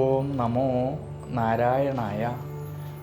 ഓം നമോ നാരായണായ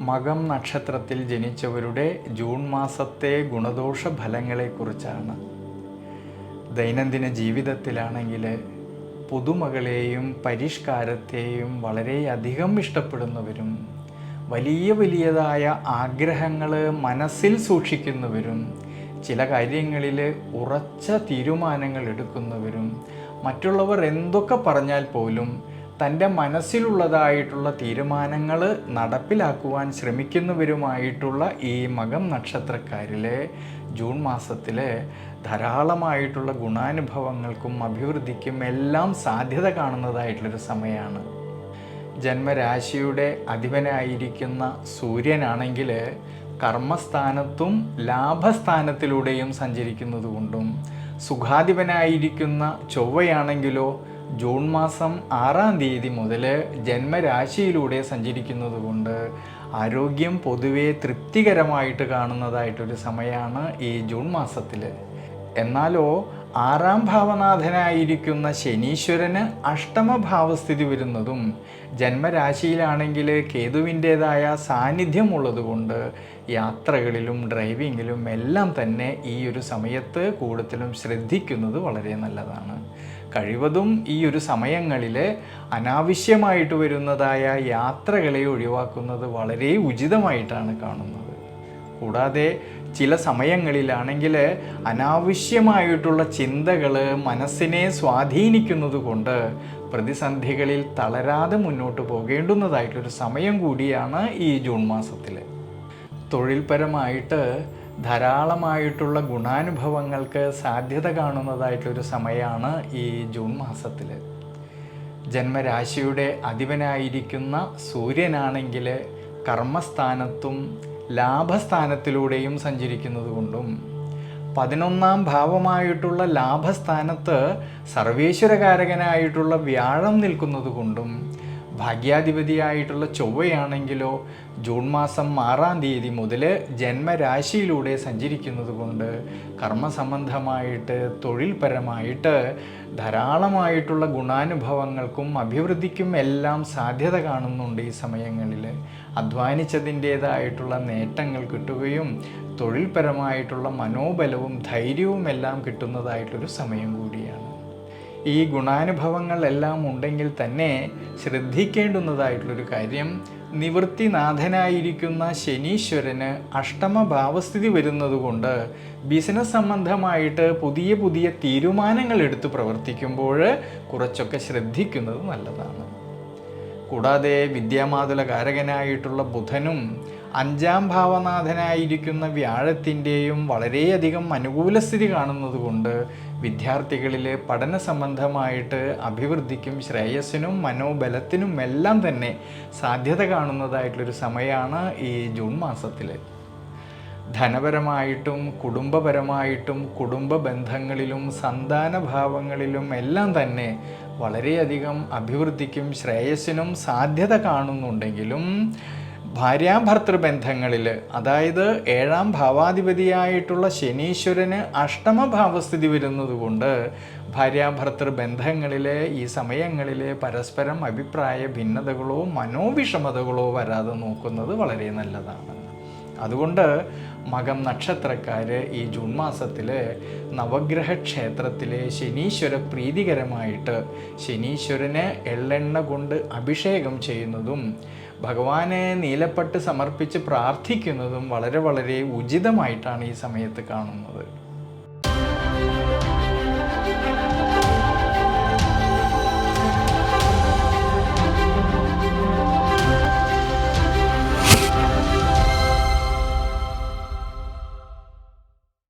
മകം നക്ഷത്രത്തിൽ ജനിച്ചവരുടെ ജൂൺ മാസത്തെ ഗുണദോഷ ഫലങ്ങളെക്കുറിച്ചാണ് ദൈനംദിന ജീവിതത്തിലാണെങ്കിൽ പുതുമകളെയും പരിഷ്കാരത്തെയും വളരെയധികം ഇഷ്ടപ്പെടുന്നവരും വലിയ വലിയതായ ആഗ്രഹങ്ങൾ മനസ്സിൽ സൂക്ഷിക്കുന്നവരും ചില കാര്യങ്ങളിൽ ഉറച്ച തീരുമാനങ്ങൾ എടുക്കുന്നവരും മറ്റുള്ളവർ എന്തൊക്കെ പറഞ്ഞാൽ പോലും തന്റെ മനസ്സിലുള്ളതായിട്ടുള്ള തീരുമാനങ്ങൾ നടപ്പിലാക്കുവാൻ ശ്രമിക്കുന്നവരുമായിട്ടുള്ള ഈ മകം നക്ഷത്രക്കാരിലെ ജൂൺ മാസത്തിലെ ധാരാളമായിട്ടുള്ള ഗുണാനുഭവങ്ങൾക്കും അഭിവൃദ്ധിക്കും എല്ലാം സാധ്യത കാണുന്നതായിട്ടുള്ളൊരു സമയമാണ്. ജന്മരാശിയുടെ അധിപനായിരിക്കുന്ന സൂര്യനാണെങ്കിൽ കർമ്മസ്ഥാനത്തും ലാഭസ്ഥാനത്തിലൂടെയും സഞ്ചരിക്കുന്നത് കൊണ്ടും സുഖാധിപനായിരിക്കുന്ന ചൊവ്വയാണെങ്കിലോ ജൂൺ മാസം ആറാം തീയതി മുതൽ ജന്മരാശിയിലൂടെ സഞ്ചരിക്കുന്നത് കൊണ്ട് ആരോഗ്യം പൊതുവെ തൃപ്തികരമായിട്ട് കാണുന്നതായിട്ടൊരു സമയമാണ് ഈ ജൂൺ മാസത്തിൽ എന്നാലോ ആറാം ഭാവനാഥനായിരിക്കുന്ന ശനീശ്വരന് അഷ്ടമഭാവസ്ഥിതി വരുന്നതും ജന്മരാശിയിലാണെങ്കിൽ കേതുവിന്റേതായ സാന്നിധ്യമുള്ളതുകൊണ്ട് യാത്രകളിലും ഡ്രൈവിങ്ങിലും എല്ലാം തന്നെ ഈ ഒരു സമയത്ത് കൂടുതലും ശ്രദ്ധിക്കുന്നത് വളരെ നല്ലതാണ്. കഴിവതും ഈ ഒരു സമയങ്ങളിൽ അനാവശ്യമായിട്ട് വരുന്നതായ യാത്രകളെ ഒഴിവാക്കുന്നത് വളരെ ഉചിതമായിട്ടാണ് കാണുന്നത്. കൂടാതെ ചില സമയങ്ങളിലാണെങ്കിൽ അനാവശ്യമായിട്ടുള്ള ചിന്തകൾ മനസ്സിനെ സ്വാധീനിക്കുന്നത് കൊണ്ട് പ്രതിസന്ധികളിൽ തളരാതെ മുന്നോട്ട് പോകേണ്ടുന്നതായിട്ടൊരു സമയം കൂടിയാണ് ഈ ജൂൺ മാസത്തിൽ തൊഴിൽപരമായിട്ട് ധാരാളമായിട്ടുള്ള ഗുണാനുഭവങ്ങൾക്ക് സാധ്യത കാണുന്നതായിട്ടൊരു സമയമാണ് ഈ ജൂൺ മാസത്തിൽ ജന്മരാശിയുടെ അധിപനായിരിക്കുന്ന സൂര്യനാണെങ്കിൽ കർമ്മസ്ഥാനത്തും ലാഭസ്ഥാനത്തിലൂടെയും സഞ്ചരിക്കുന്നത് കൊണ്ടും പതിനൊന്നാം ഭാവമായിട്ടുള്ള ലാഭസ്ഥാനത്ത് സർവേശ്വരകാരകനായിട്ടുള്ള വ്യാഴം നിൽക്കുന്നത് കൊണ്ടും ഭാഗ്യാധിപതിയായിട്ടുള്ള ചൊവ്വയാണെങ്കിലോ ജൂൺ മാസം ആറാം തീയതി മുതൽ ജന്മരാശിയിലൂടെ സഞ്ചരിക്കുന്നത് കൊണ്ട് കർമ്മസംബന്ധമായിട്ട് തൊഴിൽപരമായിട്ട് ധാരാളമായിട്ടുള്ള ഗുണാനുഭവങ്ങൾക്കും അഭിവൃദ്ധിക്കും എല്ലാം സാധ്യത കാണുന്നുണ്ട് ഈ സമയങ്ങളിൽ. അധ്വാനിച്ചതിന്റേതായിട്ടുള്ള നേട്ടങ്ങൾ കിട്ടുകയും തൊഴിൽപരമായിട്ടുള്ള മനോബലവും ധൈര്യവും എല്ലാം കിട്ടുന്നതായിട്ടൊരു സമയം കൂടിയാണ്. ഈ ഗുണാനുഭവങ്ങളെല്ലാം ഉണ്ടെങ്കിൽ തന്നെ ശ്രദ്ധിക്കേണ്ടുന്നതായിട്ടുള്ളൊരു കാര്യം. നിവൃത്തിനാഥനായിരിക്കുന്ന ശനീശ്വരന് അഷ്ടമ ഭാവസ്ഥിതി വരുന്നതുകൊണ്ട് ബിസിനസ് സംബന്ധമായിട്ട് പുതിയ പുതിയ തീരുമാനങ്ങൾ എടുത്ത് പ്രവർത്തിക്കുമ്പോൾ കുറച്ചൊക്കെ ശ്രദ്ധിക്കുന്നത് നല്ലതാണ്. കൂടാതെ വിദ്യാമാതുല കാരകനായിട്ടുള്ള ബുധനും അഞ്ചാം ഭാവനാഥനായിരിക്കുന്ന വ്യാഴത്തിന്റെയും വളരെയധികം അനുകൂല സ്ഥിതി കാണുന്നത് കൊണ്ട് വിദ്യാർത്ഥികളിൽ പഠന സംബന്ധമായിട്ട് അഭിവൃദ്ധിക്കും ശ്രേയസ്സിനും മനോബലത്തിനും എല്ലാം തന്നെ സാധ്യത കാണുന്നതായിട്ടുള്ളൊരു സമയമാണ് ഈ ജൂൺ മാസത്തിൽ ധനപരമായിട്ടും കുടുംബപരമായിട്ടും കുടുംബ ബന്ധങ്ങളിലും സന്താനഭാവങ്ങളിലും എല്ലാം തന്നെ വളരെയധികം അഭിവൃദ്ധിക്കും ശ്രേയസ്സിനും സാധ്യത കാണുന്നുണ്ടെങ്കിലും ഭാര്യാഭർത്തൃ ബന്ധങ്ങളിൽ അതായത് ഏഴാം ഭാവാധിപതിയായിട്ടുള്ള ശനീശ്വരന് അഷ്ടമഭാവസ്ഥിതി വരുന്നതുകൊണ്ട് ഭാര്യാഭർത്തൃ ബന്ധങ്ങളിലെ ഈ സമയങ്ങളിലെ പരസ്പരം അഭിപ്രായ ഭിന്നതകളോ മനോവിഷമതകളോ വരാതെ നോക്കുന്നത് വളരെ നല്ലതാണ്. അതുകൊണ്ട് മകം നക്ഷത്രക്കാർ ഈ ജൂൺ മാസത്തിൽ നവഗ്രഹ ക്ഷേത്രത്തിലെ ശനീശ്വര പ്രീതികരമായിട്ട് ശനീശ്വരന് എള്ളെണ്ണ കൊണ്ട് അഭിഷേകം ചെയ്യുന്നതും ഭഗവാനെ നീലപ്പെട്ട് സമർപ്പിച്ച് പ്രാർത്ഥിക്കുന്നതും വളരെ വളരെ ഉചിതമായിട്ടാണ് ഈ സമയത്ത് കാണുന്നത്.